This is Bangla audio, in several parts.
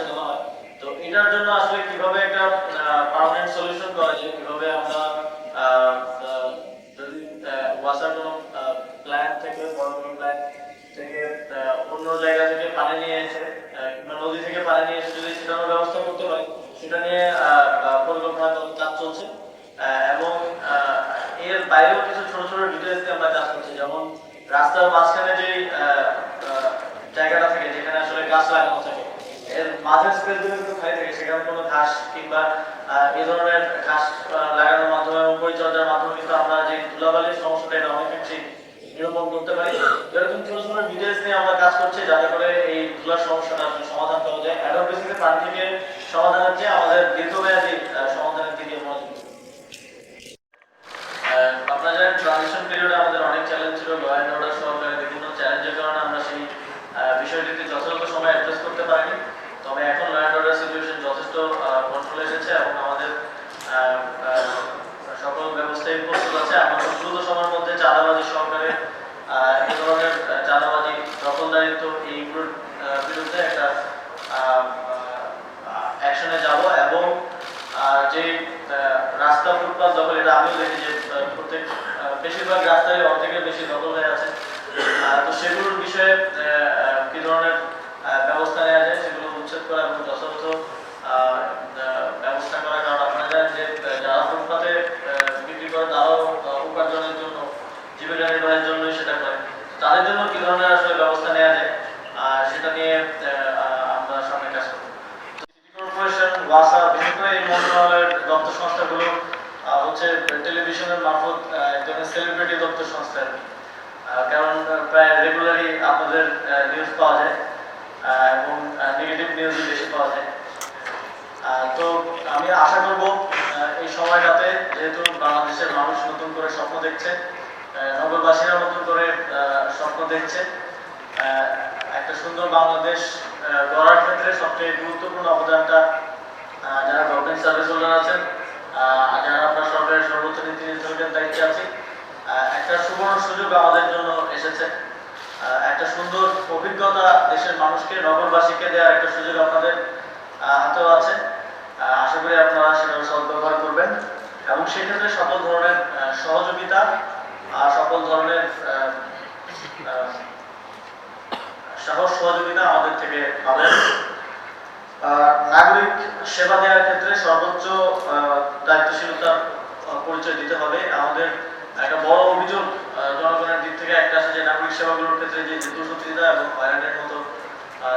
যেটা হয়। তো এটার জন্য আসলে কীভাবে একটা পার্মানেন্ট সলিউশন করা যায়, কীভাবে আমরা যদি ওয়াসার কোনো প্ল্যান্ট থেকে বড় কোনো প্ল্যান্ট থেকে অন্য জায়গা থেকে পানি নিয়ে এসে নদী থেকে পানি নিয়ে এসে যদি সেটার ব্যবস্থা করতে হয়, সেটা নিয়ে পরিকল্পনা কাজ চলছে। এবং এর বাইরেও কিছু ছোট ছোট ডিটেলস আমরা কাজ করছি। যেমন রাস্তার মাঝখানে যে জায়গাটা থাকে, যেখানে আসলে গাছ লাগানো থাকে এর মাঝের স্পেসগুলো একটু খালি থাকে সেখানে কোনো ঘাস কিংবা এই ধরনের ঘাস লাগানোর মাধ্যমে এবং পরিচর্যার মাধ্যমে কিন্তু আমরা যে ধুলাবালির সমস্যাটা এটা অনেকাংশে নিরূপণ করতে পারি। এরকম ছোট ছোট ডিটেলস নিয়ে আমরা কাজ করছি যাতে করে এই ধুলার সমস্যাটা সমাধান করা যায়। অ্যাডোপ্রেসিভের প্রাণ থেকে হচ্ছে আমাদের দীর্ঘমেয়াদী আহ, সমাধানের দিকে মনোযোগ দিতে হবে। আহ, আপনারা জানেন ট্রানজিশন পিরিয়ডে আমাদের অনেক চ্যালেঞ্জ ছিল ল অ্যান্ড অর্ডার সহকারে বিভিন্ন চ্যালেঞ্জের কারণে আমরা সেই আহ, বিষয়টিতে যথাযথ সময় অ্যাড্রেস করতে পারিনি তবে এখন ল অ্যান্ড অর্ডার সিচুয়েশন যথেষ্ট কন্ট্রোলে এসেছে এবং আমাদের আহ, আহ, সকল ব্যবস্থাই প্রস্তুত আছে আমরা খুব দ্রুত সময়ের মধ্যে চাঁদাবাজি সহকারে আহ, এই ধরনের আহ, চাঁদাবাজি দখলদারিত্ব এইগুলোর আহ, বিরুদ্ধে একটা অ্যাকশনে যাব এবং আহ, যে আহ, রাস্তা ফুটপাথ দখল এটা আমিও দেখি যে আহ, প্রত্যেক আহ, বেশিরভাগ রাস্তায় অর্ধেকের বেশি দখল হয়ে আছে আহ, তো সেগুলোর বিষয়ে আহ, আহ, কি ধরনের আহ, ব্যবস্থা নেওয়া যায় সেগুলো উচ্ছেদ করা এবং যথাযথ আহ, আহ, ব্যবস্থা করা কারণ আপনারা জানেন যে আহ, যারা ফুটপাতে আহ, বিক্রি করে তারাও আহ, উপার্জনের জন্য জীবিকা নির্বাহের জন্যই সেটা করে তাদের জন্য কি ধরনের আসলে ব্যবস্থা নেওয়া যায় আর সেটা নিয়ে আহ, আহ, আমরা সামনে কাজ করব সিটি কর্পোরেশন ওয়াসা বিশেষ করে এই মন্ত্রণালয়ের দপ্তর সংস্থাগুলো আহ, হচ্ছে টেলিভিশনের মারফত আহ, এক ধরনের সেলিব্রিটি দপ্তর সংস্থা আর কি। আহ, কারণ আহ, প্রায় রেগুলারই আপনাদের নিউজ পাওয়া যায় এবং নেগেটিভ নিউজই বেশি পাওয়া যায়। তো আমি আশা করব এই সময়টাতে যেহেতু বাংলাদেশের মানুষ নতুন করে স্বপ্ন দেখছে নগরবাসীরা নতুন করে স্বপ্ন দেখছে একটা সুন্দর বাংলাদেশ গড়ার ক্ষেত্রে সবচেয়ে গুরুত্বপূর্ণ অবদানটা যারা গভর্নমেন্ট সার্ভিস হোল্ডার আছেন যারা আমরা সরকারের সর্বোচ্চ নীতি নির্ধারণের দায়িত্বে আছি একটা সুবর্ণ সুযোগ আমাদের জন্য এসেছে। একটা সুন্দর অভিজ্ঞতা দেশের মানুষকে, নগরবাসীকে দেওয়ার একটা সুযোগ আপনাদের হাতেও আছে। আশা করি আপনারা সেটাও সদ্ব্যবহার করবেন। এবং সেক্ষেত্রে সকল ধরনের সহযোগিতা আর সকল ধরনের সাহস, সহযোগিতা আমাদের থেকে পাবেন। নাগরিক সেবা দেওয়ার ক্ষেত্রে সর্বোচ্চ দায়িত্বশীলতার পরিচয় দিতে হবে। আমাদের একটা বড় অভিযোগ নাগরিক সেবাগুলোর ক্ষেত্রে যে দুর্নীতিতা এবং হয়রানির মতো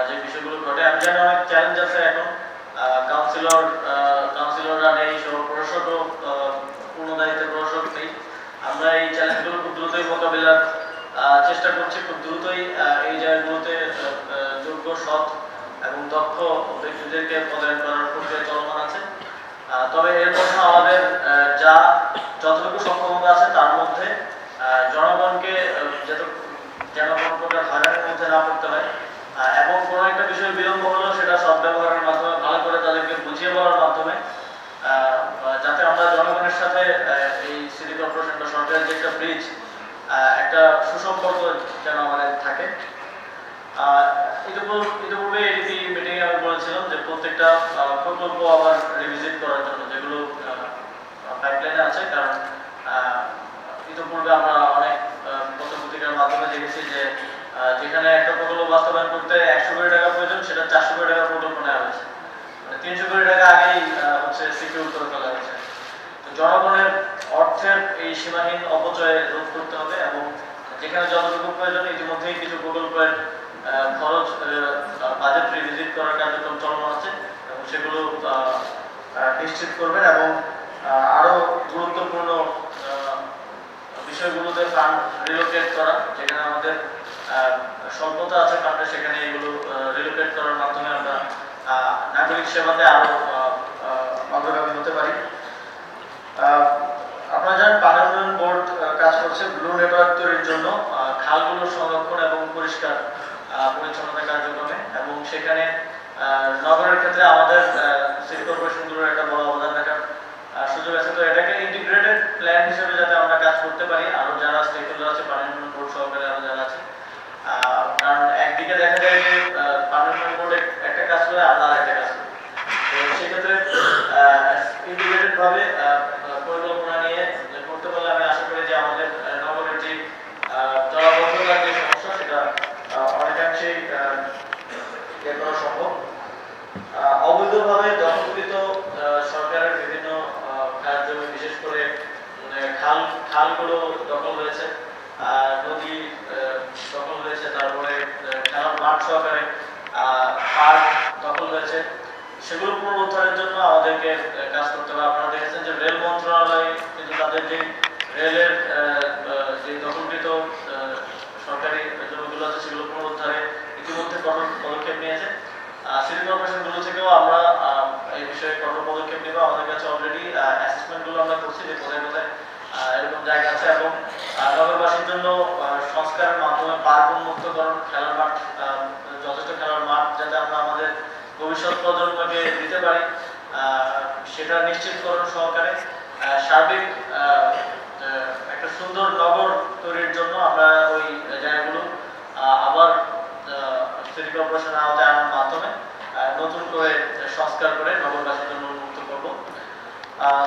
যে বিষয়গুলো ঘটে, আমি জানি অনেক চ্যালেঞ্জ আছে এখন। কাউন্সিলর কাউন্সিলররা নেই সহ প্রশাসকও পূর্ণ দায়িত্বে প্রশাসক নেই। আমরা এই চ্যালেঞ্জগুলো খুব দ্রুতই মোকাবিলার চেষ্টা করছি খুব দ্রুতই এই জায়গাগুলোতে যোগ্য, সৎ এবং দক্ষ ব্যক্তিদেরকে পদায়ন করার প্রক্রিয়া চলমান আছে। তবে এর জন্য আমাদের যা যতটুকু সক্ষমতা আছে তার মধ্যে আহ, জনগণকে আহ, যত যেন কোনো প্রকার হয়রানির মধ্যে না পড়তে হয় এবং কোনো একটা বিষয় বিলম্ব হলেও সেটা সদ্ব্যবহারের মাধ্যমে, ভালো করে তাদেরকে বুঝিয়ে বলার মাধ্যমে যাতে আমরা জনগণের সাথে এই সিটি কর্পোরেশন বা সরকারের যে একটা ব্রিজ একটা সুসম্পর্ক যেন আমাদের থাকে। ইতিপূর্বে এডিপি মিটিং আমি বলেছিলাম যে প্রত্যেকটা প্রকল্প আবার রিভিজিট করার জন্য যেগুলো পাইপলাইনে আছে, কারণ ইতিপূর্বে আমরা অনেক আহ, পত্রপত্রিকার মাধ্যমে দেখেছি যে আহ, যেখানে একটা প্রকল্প বাস্তবায়ন করতে একশো কোটি টাকা প্রয়োজন, সেটা চারশো কোটি টাকা প্রকল্প নেওয়া হয়েছে। মানে তিনশো কোটি টাকা আগেই হচ্ছে সিকিউর করে ফেলা হয়েছে। তো জনগণের অর্থের এই সীমাহীন অপচয় রোধ করতে হবে এবং যেখানে যতটুকু প্রয়োজন, ইতিমধ্যেই কিছু প্রকল্পের খরচ বাজেট রিভিজিট করার কার্যক্রম চলমান আছে এবং সেগুলো নিশ্চিত করবেন এবং আরও গুরুত্বপূর্ণ বিষয়গুলোতে ফান্ড রিলোকেট করা, যেখানে আমাদের স্বল্পতা আছে ফান্ডে সেখানে এগুলো রিলোকেট করার মাধ্যমে আমরা নাগরিক সেবাতে আরও আহ, আহ, অগ্রগামী হতে পারি। আপনারা জানেন পানি উন্নয়ন বোর্ড কাজ করছে ব্লু নেটওয়ার্ক তৈরির জন্য খালগুলোর সংরক্ষণ এবং পরিষ্কার পরিচ্ছন্নতা কার্যক্রমে এবং সেখানে নগরের ক্ষেত্রে আমাদের সিটি কর্পোরেশনগুলোর একটা বড় অবদান রাখার সুযোগ আছে। তো এটাকে ইন্টিগ্রেটেড প্ল্যান হিসেবে যাতে আমরা কাজ করতে পারি আরও যারা স্টেক হোল্ডার আছে পানি উন্নয়ন বোর্ড সহকারে আরও যারা আছে আহ, কারণ একদিকে দেখা যায় যে আহ, পানি উন্নয়ন বোর্ড একটা কাজ করে আর তারা একটা কাজ করে তো সেক্ষেত্রে ইন্টিগ্রেটেড ভাবে আহ, পরিকল্পনা নিয়ে করতে পারলে আমি আশা করি যে আমাদের আহ, নগরের যে আহ, জলাবদ্ধতার যে সমস্যা সেটা আহ, অনেকাংশেই আহ, ইয়ে করা সম্ভব আহ, অবৈধভাবে দখলকৃত আহ, সরকারের বিভিন্ন আহ, খাস জমি বিশেষ করে মানে খাল খালগুলো দখল হয়েছে আর নদী আহ, দখল হয়েছে তারপরে আহ, খেলার মাঠ সহকারে আহ, পার্ক দখল পুনরুদ্ধারের জন্য আমাদেরকে কাজ করতে হবে। আপনারা দেখেছেন যে রেল মন্ত্রণালয় কিন্তু তাদের যে রেলের যে দখলকৃত সরকারি জমিগুলো আছে, সেগুলো পুনরুদ্ধারে ইতিমধ্যে কঠোর পদক্ষেপ নিয়েছে। সিটি কর্পোরেশনগুলো থেকেও আমরা এই বিষয়ে কঠোর পদক্ষেপ নেব। আমাদের কাছে অলরেডি অ্যাসেসমেন্টগুলো আমরা করছি যে কোথায় কোথায় এরকম জায়গা আছে। এবং নগরবাসীর জন্য সংস্কারের মাধ্যমে পার্ক উন্মুক্তকরণ খেলার মাঠ যথেষ্ট খেলার মাঠ যাতে আমরা আমাদের ভবিষ্যৎ প্রজন্মকে দিতে পারি সেটা নিশ্চিতকরণ সহকারে। সার্বিক একটা সুন্দর নগর তৈরির জন্য আমরা ওই জায়গাগুলো আবার সিটি কর্পোরেশনের আওতায় আনার মাধ্যমে নতুন করে সংস্কার করে নগরবাসীর জন্য উন্মুক্ত করব।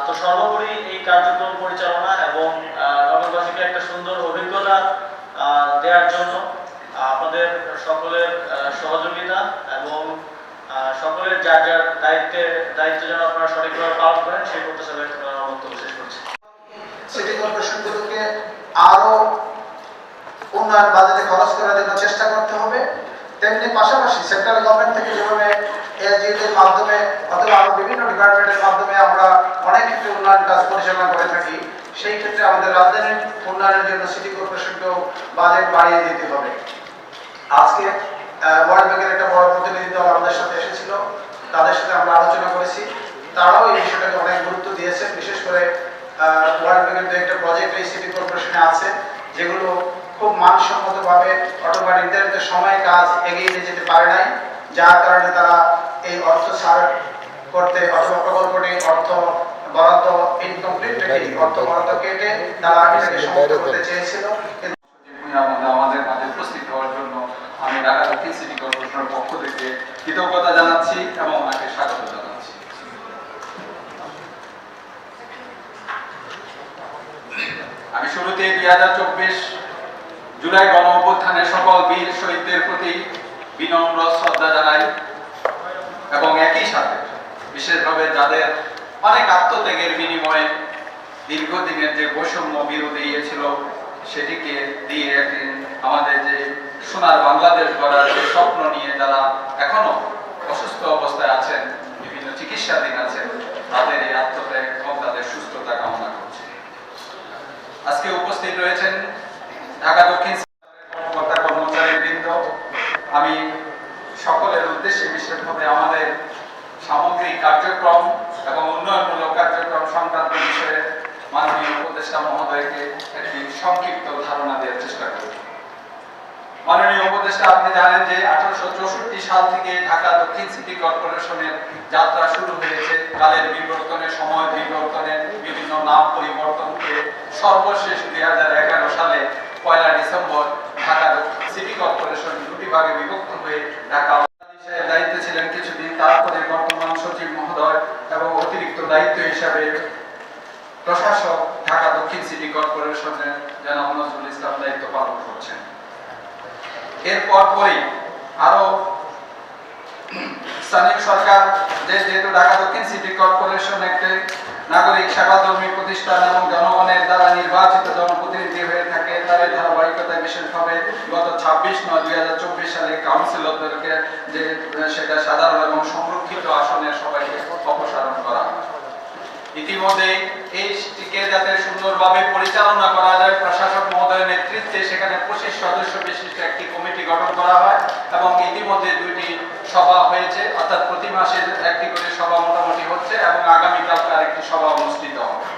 তো সর্বোপরি এই কার্যক্রম পরিচালনা এবং নগরবাসীকে একটা সুন্দর অভিজ্ঞতা দেওয়ার জন্য আপনাদের সকলের আহ, সহযোগিতা এবং আহ, সকলের যার যার দায়িত্বে, দায়িত্ব যেন আপনারা সঠিকভাবে পালন করেন, সেই প্রত্যাশা ব্যক্ত করে বক্তব্য শেষ করছি। সিটি কর্পোরেশনগুলোকে আরও উন্নয়ন বাজেটে খরচ করার জন্য চেষ্টা করতে হবে। তেমনি পাশাপাশি সেন্ট্রাল গভর্নমেন্ট থেকে যেভাবে এসডিএর মাধ্যমে অথবা আরও বিভিন্ন ডিপার্টমেন্টের মাধ্যমে আমরা অনেক ক্ষেত্রে উন্নয়ন কাজ পরিচালনা করে থাকি, সেই ক্ষেত্রে আমাদের রাজধানীর উন্নয়নের জন্য সিটি কর্পোরেশনকেও বাজেট বাড়িয়ে দিতে হবে। আজকে ওয়ার্ল্ড ব্যাংকের একটা বড় প্রতিনিধি দল আমাদের সাথে এসেছিল। তাদের সাথে আমরা আলোচনা করেছি। তারাও এই বিষয়টাকে অনেক গুরুত্ব দিয়েছেন। বিশেষ করে ওয়ার্ল্ড ব্যাংকের দু একটা প্রজেক্ট এই সিটি কর্পোরেশনে আছে যেগুলো খুব মানসম্মতভাবে অথবা নির্ধারিত সময়ে কাজ এগিয়ে নিয়ে যেতে পারে নাই যার কারণে তারা এই অর্থ ছাড় করতে অথবা প্রকল্পটি অর্থ বরাদ্দ ইনকমপ্লিট রেখে অর্থ বরাদ্দ কেটে তারা এটাকে সমাপ্ত করতে চেয়েছিল কিন্তু ভূঁইয়া মহোদয় আমাদের মাঝে উপস্থিত হওয়ার জন্য আমি ঢাকা দক্ষিণ সিটি কর্পোরেশনের পক্ষ থেকে কৃতজ্ঞতা জানাচ্ছি এবং ওনাকে স্বাগত জানাচ্ছি আমি শুরুতে দুই হাজার চব্বিশ জুলাই গণ অভ্যুত্থানের সকল বীর শহীদদের প্রতি বিনম্র শ্রদ্ধা জানাই। এবং একই সাথে, বিশেষভাবে যাদের অনেক আত্মত্যাগের বিনিময়ে দীর্ঘদিনের যে বৈষম্য বিরোধী ইয়ে ছিল, সেটিকে দিয়ে একদিন আমাদের যে সোনার বাংলাদেশ গড়ার যে স্বপ্ন নিয়ে যারা এখনও অসুস্থ অবস্থায় আছেন, বিভিন্ন চিকিৎসাধীন আছেন, তাদের এই আত্মত্যাগ এবং তাদের সুস্থতা কামনা করছি। আজকে উপস্থিত রয়েছেন ঢাকা দক্ষিণ কর্মচারী বৃন্দ আমি উদ্দেশ্যে বিশেষভাবে আমাদের সামগ্রিক কার্যক্রম এবং উন্নয়নমূলক কার্যক্রম সংক্রান্ত বিষয়ে মাননীয় উপদেষ্টা মহোদয়কে একটি সংক্ষিপ্ত ধারণা দেওয়ার চেষ্টা করব। মাননীয় উপদেষ্টা, আপনি জানেন যে আঠারোশো চৌষট্টি সাল থেকে ঢাকা দক্ষিণ সিটি কর্পোরেশনের যাত্রা শুরু হয়েছে। কালের বিবর্তনে সময় বিবর্তনে বিভিন্ন নাম পরিবর্তন সর্বশেষ দুই হাজার এগারো সালে পয়লা ডিসেম্বর ঢাকা সিটি কর্পোরেশন দুটি ভাগে বিভক্ত হয়ে ঢাকা বাংলাদেশের দায়িত্বে ছিলেন কিছুদিন তারপরে বর্তমান সচিব মহোদয় এবং অতিরিক্ত দায়িত্ব হিসাবে প্রশাসক ঢাকা দক্ষিণ সিটি কর্পোরেশনের জনাব নজরুল ইসলাম দায়িত্ব পালন করছেন এরপর পরেই আরও স্থানীয় সরকার যে যেহেতু ঢাকা দক্ষিণ সিটি কর্পোরেশন একটি নাগরিক সেবাধর্মী প্রতিষ্ঠান এবং জনগণের দ্বারা নির্বাচিত জনপ্রতিনিধি হয়ে থাকে তার এই ধারাবাহিকতায় বিশেষভাবে গত ছাব্বিশ নয়, দুই হাজার চব্বিশ সালে কাউন্সিলরদেরকে যে, সেটা সাধারণ এবং সংরক্ষিত আসনের সবাইকে অপসারণ করা। ইতিমধ্যে এইটিকে যাতে সুন্দরভাবে পরিচালনা করা যায়, প্রশাসক মহোদয়ের নেতৃত্বে সেখানে পঁচিশ সদস্য বিশিষ্ট একটি কমিটি গঠন করা হয় এবং ইতিমধ্যে দুইটি সভা হয়েছে, অর্থাৎ প্রতি মাসের একটি করে সভা মোটামুটি হচ্ছে এবং আগামীকাল আরেকটি সভা অনুষ্ঠিত হবে।